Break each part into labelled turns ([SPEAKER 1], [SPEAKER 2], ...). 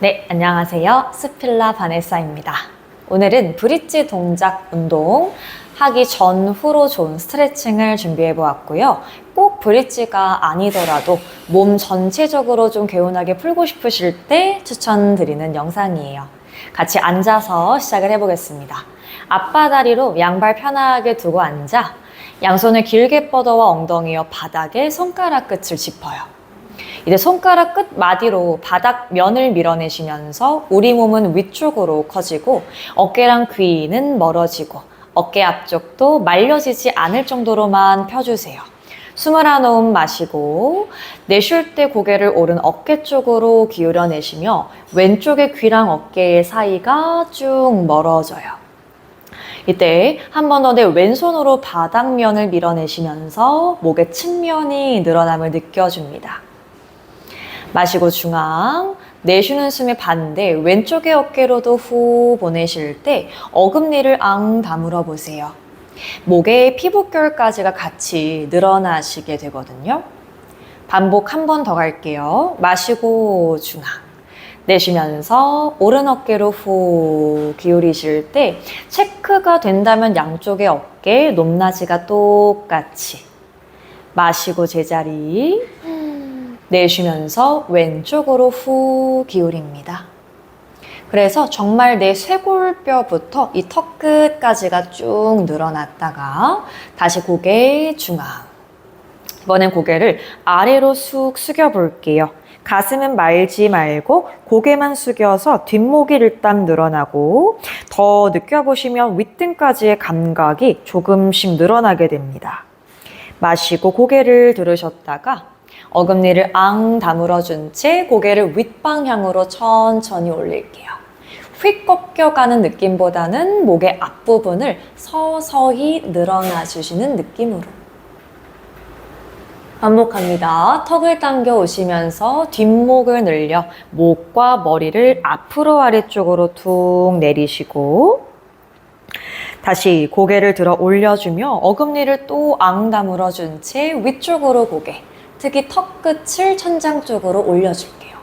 [SPEAKER 1] 네, 안녕하세요. 스필라 바네사입니다. 오늘은 브릿지 동작 운동 하기 전후로 좋은 스트레칭을 준비해 보았고요. 꼭 브릿지가 아니더라도 몸 전체적으로 좀 개운하게 풀고 싶으실 때 추천드리는 영상이에요. 같이 앉아서 시작을 해보겠습니다. 앞바다리로 양발 편하게 두고 앉아 양손을 길게 뻗어와 엉덩이와 바닥에 손가락 끝을 짚어요. 이제 손가락 끝 마디로 바닥 면을 밀어내시면서 우리 몸은 위쪽으로 커지고 어깨랑 귀는 멀어지고 어깨 앞쪽도 말려지지 않을 정도로만 펴주세요. 숨을 한 호흡 마시고 내쉴 때 고개를 오른 어깨 쪽으로 기울여 내시며 왼쪽의 귀랑 어깨의 사이가 쭉 멀어져요. 이때 한 번 더 내 왼손으로 바닥면을 밀어내시면서 목의 측면이 늘어남을 느껴줍니다. 마시고 중앙, 내쉬는 숨의 반대 왼쪽의 어깨로도 후 보내실 때 어금니를 앙 다물어 보세요. 목의 피부결까지가 같이 늘어나시게 되거든요. 반복 한 번 더 갈게요. 마시고 중앙. 내쉬면서 오른 어깨로 후 기울이실 때 체크가 된다면 양쪽의 어깨 높낮이가 똑같이 마시고 제자리 내쉬면서 왼쪽으로 후 기울입니다. 그래서 정말 내 쇄골뼈부터 이 턱 끝까지가 쭉 늘어났다가 다시 고개 중앙. 이번엔 고개를 아래로 쑥 숙여 볼게요. 가슴은 말지 말고 고개만 숙여서 뒷목이 일단 늘어나고 더 느껴보시면 윗등까지의 감각이 조금씩 늘어나게 됩니다. 마시고 고개를 들으셨다가 어금니를 앙 다물어준 채 고개를 윗방향으로 천천히 올릴게요. 휙 꺾여가는 느낌보다는 목의 앞부분을 서서히 늘어나 주시는 느낌으로. 반복합니다. 턱을 당겨 오시면서 뒷목을 늘려 목과 머리를 앞으로 아래쪽으로 툭 내리시고 다시 고개를 들어 올려주며 어금니를 또 앙 다물어 준 채 위쪽으로 고개 특히 턱 끝을 천장 쪽으로 올려줄게요.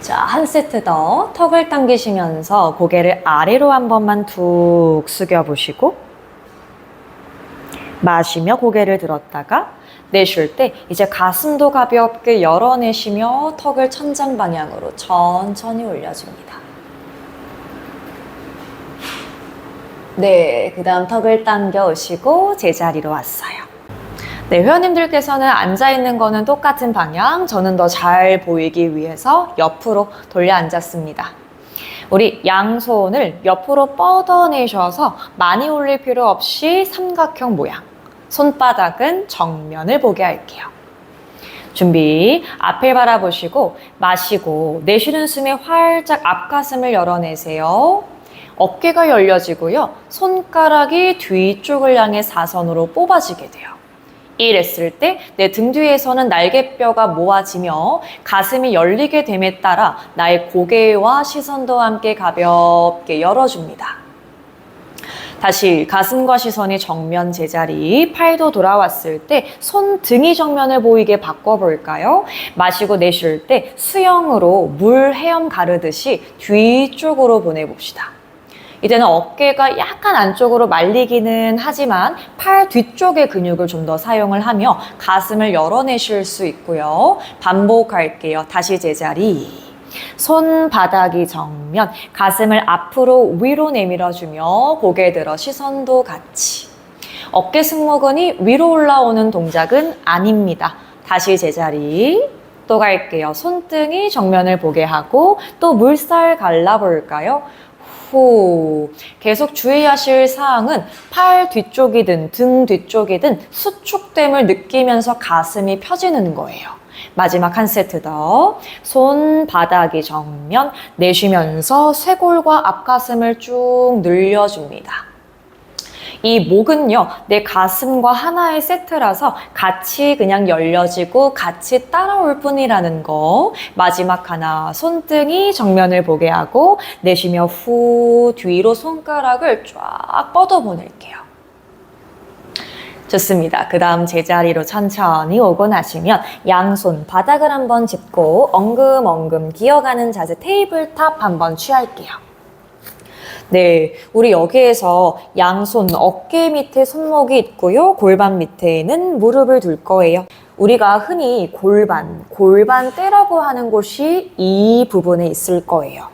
[SPEAKER 1] 자, 한 세트 더 턱을 당기시면서 고개를 아래로 한 번만 툭 숙여보시고 마시며 고개를 들었다가 내쉴 때 이제 가슴도 가볍게 열어내시며 턱을 천장 방향으로 천천히 올려줍니다. 네, 그 다음 턱을 당겨 오시고 제자리로 왔어요. 네, 회원님들께서는 앉아있는 거는 똑같은 방향, 저는 더 잘 보이기 위해서 옆으로 돌려 앉았습니다. 우리 양손을 옆으로 뻗어내셔서 많이 올릴 필요 없이 삼각형 모양. 손바닥은 정면을 보게 할게요. 준비. 앞을 바라보시고 마시고 내쉬는 숨에 활짝 앞가슴을 열어내세요. 어깨가 열려지고요. 손가락이 뒤쪽을 향해 사선으로 뽑아지게 돼요. 이랬을 때 내 등 뒤에서는 날개뼈가 모아지며 가슴이 열리게 됨에 따라 나의 고개와 시선도 함께 가볍게 열어줍니다. 다시 가슴과 시선이 정면 제자리, 팔도 돌아왔을 때 손등이 정면을 보이게 바꿔볼까요? 마시고 내쉴 때 수영으로 물 헤엄 가르듯이 뒤쪽으로 보내봅시다. 이제는 어깨가 약간 안쪽으로 말리기는 하지만 팔 뒤쪽의 근육을 좀 더 사용을 하며 가슴을 열어내실 수 있고요. 반복할게요. 다시 제자리. 손바닥이 정면, 가슴을 앞으로 위로 내밀어주며 고개 들어 시선도 같이. 어깨 승모근이 위로 올라오는 동작은 아닙니다. 다시 제자리. 또 갈게요. 손등이 정면을 보게 하고 또 물살 갈라볼까요? 후. 계속 주의하실 사항은 팔 뒤쪽이든 등 뒤쪽이든 수축됨을 느끼면서 가슴이 펴지는 거예요. 마지막 한 세트 더. 손 바닥이 정면 내쉬면서 쇄골과 앞가슴을 쭉 늘려줍니다. 이 목은요, 내 가슴과 하나의 세트라서 같이 그냥 열려지고 같이 따라올 뿐이라는 거. 마지막 하나, 손등이 정면을 보게 하고 내쉬며 후 뒤로 손가락을 쫙 뻗어 보낼게요. 좋습니다. 그 다음 제자리로 천천히 오고 나시면 양손 바닥을 한번 짚고 엉금엉금 기어가는 자세 테이블탑 한번 취할게요. 네, 우리 여기에서 양손 어깨 밑에 손목이 있고요. 골반 밑에는 무릎을 둘 거예요. 우리가 흔히 골반, 골반대라고 하는 곳이 이 부분에 있을 거예요.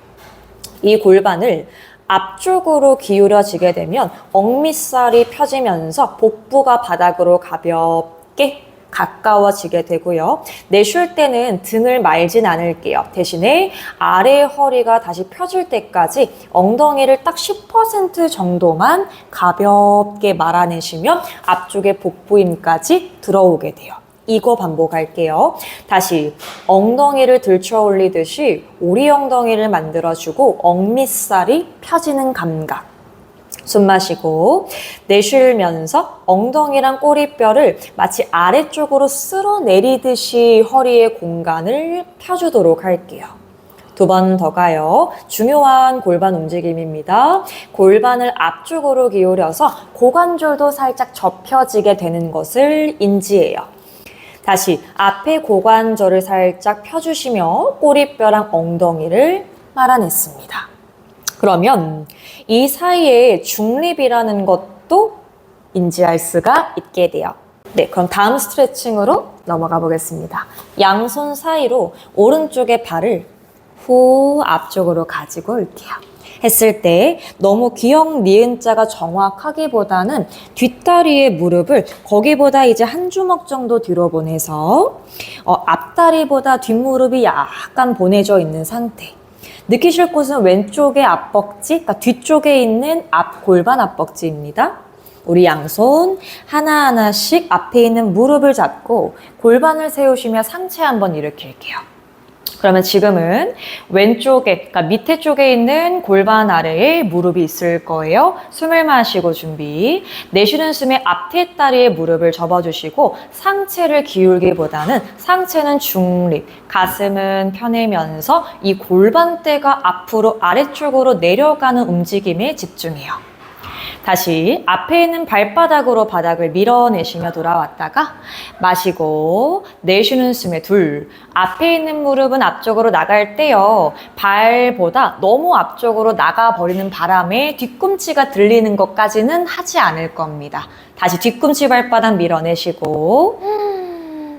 [SPEAKER 1] 이 골반을 앞쪽으로 기울여지게 되면 억밑살이 펴지면서 복부가 바닥으로 가볍게 가까워지게 되고요. 내쉴 때는 등을 말진 않을게요. 대신에 아래 허리가 다시 펴질 때까지 엉덩이를 딱 10% 정도만 가볍게 말아내시면 앞쪽에 복부 힘까지 들어오게 돼요. 이거 반복할게요. 다시 엉덩이를 들쳐 올리듯이 오리 엉덩이를 만들어주고 억밑살이 펴지는 감각. 숨 마시고 내쉬면서 엉덩이랑 꼬리뼈를 마치 아래쪽으로 쓸어 내리듯이 허리의 공간을 펴주도록 할게요. 두 번 더 가요. 중요한 골반 움직임입니다. 골반을 앞쪽으로 기울여서 고관절도 살짝 접혀지게 되는 것을 인지해요. 다시 앞에 고관절을 살짝 펴주시며 꼬리뼈랑 엉덩이를 말아냈습니다. 그러면 이 사이에 중립이라는 것도 인지할 수가 있게 돼요. 네, 그럼 다음 스트레칭으로 넘어가 보겠습니다. 양손 사이로 오른쪽의 발을 후 앞쪽으로 가지고 올게요. 했을 때 너무 기역 니은 자가 정확하기보다는 뒷다리의 무릎을 거기보다 이제 한 주먹 정도 뒤로 보내서 어, 앞다리보다 뒷무릎이 약간 보내져 있는 상태. 느끼실 곳은 왼쪽의 앞벅지, 그러니까 뒤쪽에 있는 앞 골반 앞벅지입니다. 우리 양손 하나하나씩 앞에 있는 무릎을 잡고 골반을 세우시며 상체 한번 일으킬게요. 그러면 지금은 왼쪽에, 그러니까 밑에 쪽에 있는 골반 아래에 무릎이 있을 거예요. 숨을 마시고 준비. 내쉬는 숨에 앞뒤 다리에 무릎을 접어주시고 상체를 기울기보다는 상체는 중립, 가슴은 펴내면서 이 골반대가 앞으로 아래쪽으로 내려가는 움직임에 집중해요. 다시 앞에 있는 발바닥으로 바닥을 밀어내시며 돌아왔다가 마시고 내쉬는 숨에 둘 앞에 있는 무릎은 앞쪽으로 나갈 때요 발보다 너무 앞쪽으로 나가버리는 바람에 뒤꿈치가 들리는 것까지는 하지 않을 겁니다. 다시 뒤꿈치 발바닥 밀어내시고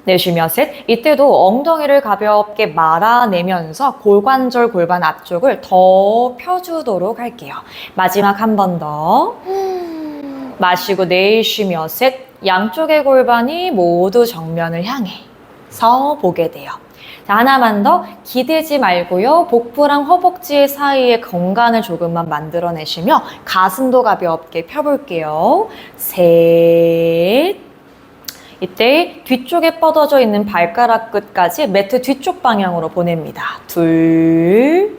[SPEAKER 1] 내쉬며 셋. 이때도 엉덩이를 가볍게 말아내면서 골관절 골반 앞쪽을 더 펴주도록 할게요. 마지막 한 번 더. 마시고 내쉬며 셋. 양쪽의 골반이 모두 정면을 향해 서 보게 돼요. 자, 하나만 더 기대지 말고요. 복부랑 허벅지 사이에 공간을 조금만 만들어내시며 가슴도 가볍게 펴볼게요. 셋. 이때 뒤쪽에 뻗어져 있는 발가락 끝까지 매트 뒤쪽 방향으로 보냅니다. 둘,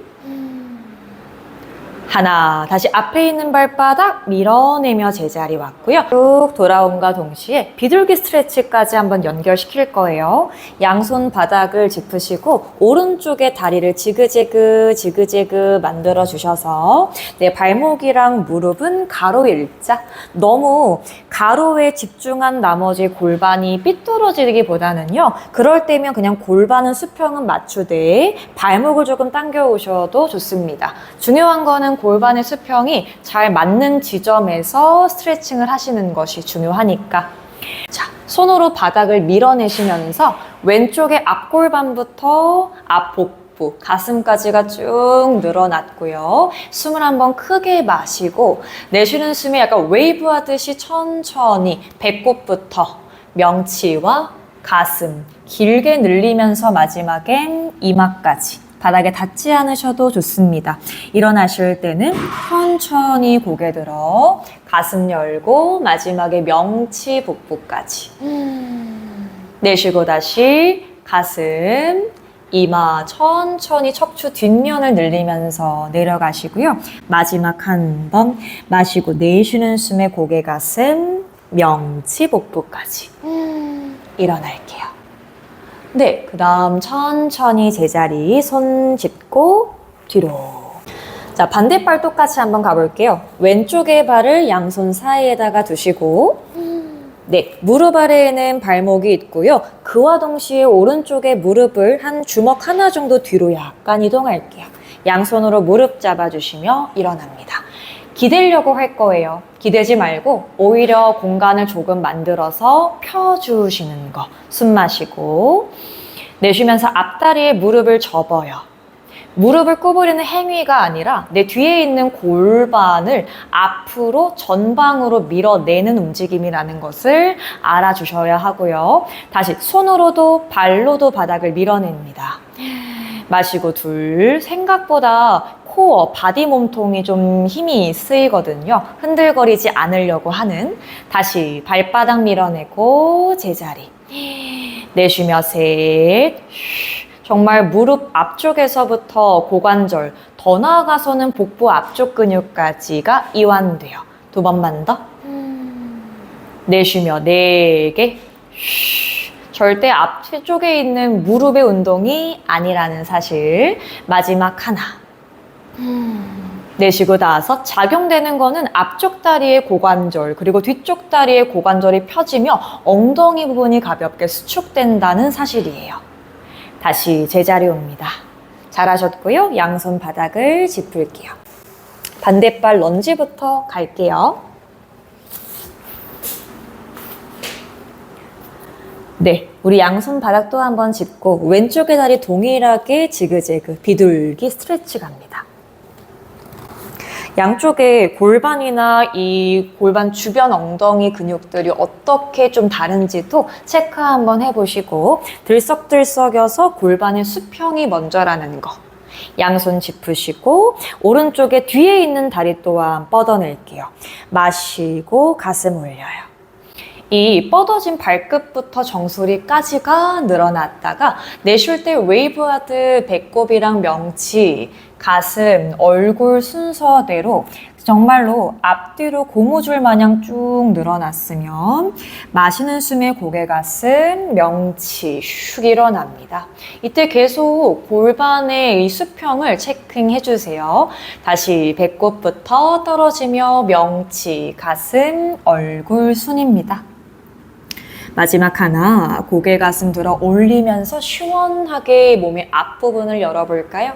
[SPEAKER 1] 하나, 다시 앞에 있는 발바닥 밀어내며 제자리 왔고요. 쭉 돌아옴과 동시에 비둘기 스트레치까지 한번 연결시킬 거예요. 양손 바닥을 짚으시고 오른쪽에 다리를 지그재그 지그재그 만들어 주셔서 내 발목이랑 무릎은 가로 일자. 너무 가로에 집중한 나머지 골반이 삐뚤어지기보다는요. 그럴 때면 그냥 골반은 수평은 맞추되 발목을 조금 당겨 오셔도 좋습니다. 중요한 거는 골반의 수평이 잘 맞는 지점에서 스트레칭을 하시는 것이 중요하니까. 자, 손으로 바닥을 밀어내시면서 왼쪽의 앞골반부터 앞복부, 가슴까지가 쭉 늘어났고요. 숨을 한번 크게 마시고 내쉬는 숨에 약간 웨이브 하듯이 천천히 배꼽부터 명치와 가슴 길게 늘리면서 마지막엔 이마까지 바닥에 닿지 않으셔도 좋습니다. 일어나실 때는 천천히 고개 들어 가슴 열고 마지막에 명치 복부까지 내쉬고 다시 가슴 이마 천천히 척추 뒷면을 늘리면서 내려가시고요. 마지막 한 번 마시고 내쉬는 숨에 고개 가슴 명치 복부까지 일어날게요. 네, 그 다음 천천히 제자리 손 짚고 뒤로. 자, 반대발 똑같이 한번 가볼게요. 왼쪽의 발을 양손 사이에다가 두시고 네, 무릎 아래에는 발목이 있고요. 그와 동시에 오른쪽에 무릎을 한 주먹 하나 정도 뒤로 약간 이동할게요. 양손으로 무릎 잡아주시며 일어납니다. 기대려고 할 거예요. 기대지 말고 오히려 공간을 조금 만들어서 펴주시는 거. 숨 마시고 내쉬면서 앞다리에 무릎을 접어요. 무릎을 구부리는 행위가 아니라 내 뒤에 있는 골반을 앞으로 전방으로 밀어내는 움직임이라는 것을 알아주셔야 하고요. 다시 손으로도 발로도 바닥을 밀어냅니다. 마시고 둘. 생각보다 코어, 바디 몸통이 좀 힘이 쓰이거든요. 흔들거리지 않으려고 하는. 다시 발바닥 밀어내고 제자리. 내쉬며 셋. 정말 무릎 앞쪽에서부터 고관절, 더 나아가서는 복부 앞쪽 근육까지가 이완돼요. 두 번만 더. 내쉬며 네 개. 절대 앞쪽에 있는 무릎의 운동이 아니라는 사실. 마지막 하나. 내쉬고 나서 작용되는 거는 앞쪽 다리의 고관절 그리고 뒤쪽 다리의 고관절이 펴지며 엉덩이 부분이 가볍게 수축된다는 사실이에요. 다시 제자리 옵니다. 잘하셨고요. 양손 바닥을 짚을게요. 반대발 런지부터 갈게요. 네, 우리 양손 바닥 또 한번 짚고 왼쪽의 다리 동일하게 지그재그 비둘기 스트레치 갑니다. 양쪽에 골반이나 이 골반 주변 엉덩이 근육들이 어떻게 좀 다른지도 체크 한번 해보시고 들썩들썩여서 골반의 수평이 먼저라는 거. 양손 짚으시고 오른쪽에 뒤에 있는 다리 또한 뻗어낼게요. 마시고 가슴 올려요. 이 뻗어진 발끝부터 정수리까지가 늘어났다가 내쉴 때 웨이브하듯 배꼽이랑 명치, 가슴, 얼굴 순서대로 정말로 앞뒤로 고무줄 마냥 쭉 늘어났으면 마시는 숨에 고개 가슴, 명치 슉 일어납니다. 이때 계속 골반의 이 수평을 체킹해 주세요. 다시 배꼽부터 떨어지며 명치, 가슴, 얼굴 순입니다. 마지막 하나 고개 가슴 들어 올리면서 시원하게 몸의 앞부분을 열어볼까요?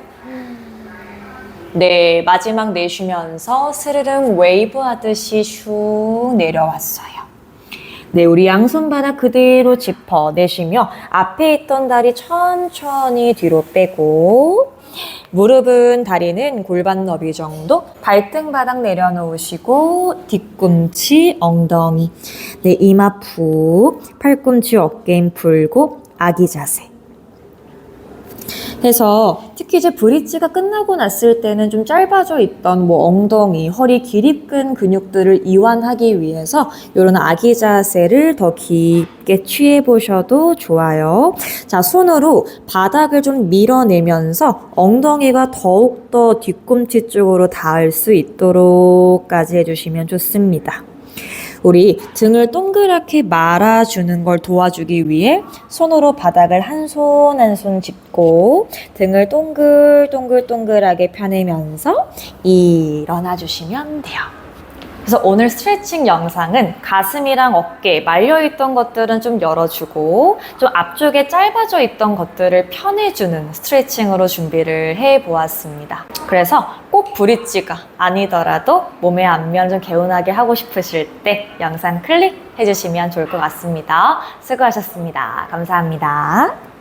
[SPEAKER 1] 네, 마지막 내쉬면서 스르릉 웨이브 하듯이 슉 내려왔어요. 네, 우리 양손 바닥 그대로 짚어 내쉬며 앞에 있던 다리 천천히 뒤로 빼고 무릎은 다리는 골반 너비 정도 발등 바닥 내려놓으시고 뒤꿈치 엉덩이 네 이마 푹 팔꿈치 어깨 힘 풀고 아기 자세 해서 특히 이제 브릿지가 끝나고 났을 때는 좀 짧아져 있던 뭐 엉덩이, 허리 기립근 근육들을 이완하기 위해서 이런 아기 자세를 더 깊게 취해 보셔도 좋아요. 자, 손으로 바닥을 좀 밀어내면서 엉덩이가 더욱더 뒤꿈치 쪽으로 닿을 수 있도록까지 해주시면 좋습니다. 우리 등을 동그랗게 말아주는 걸 도와주기 위해 손으로 바닥을 한 손 한손 짚고 등을 동글동글동글하게 펴내면서 일어나 주시면 돼요. 그래서 오늘 스트레칭 영상은 가슴이랑 어깨 말려있던 것들은 좀 열어주고 좀 앞쪽에 짧아져 있던 것들을 편해주는 스트레칭으로 준비를 해보았습니다. 그래서 꼭 브릿지가 아니더라도 몸의 앞면 좀 개운하게 하고 싶으실 때 영상 클릭해주시면 좋을 것 같습니다. 수고하셨습니다. 감사합니다.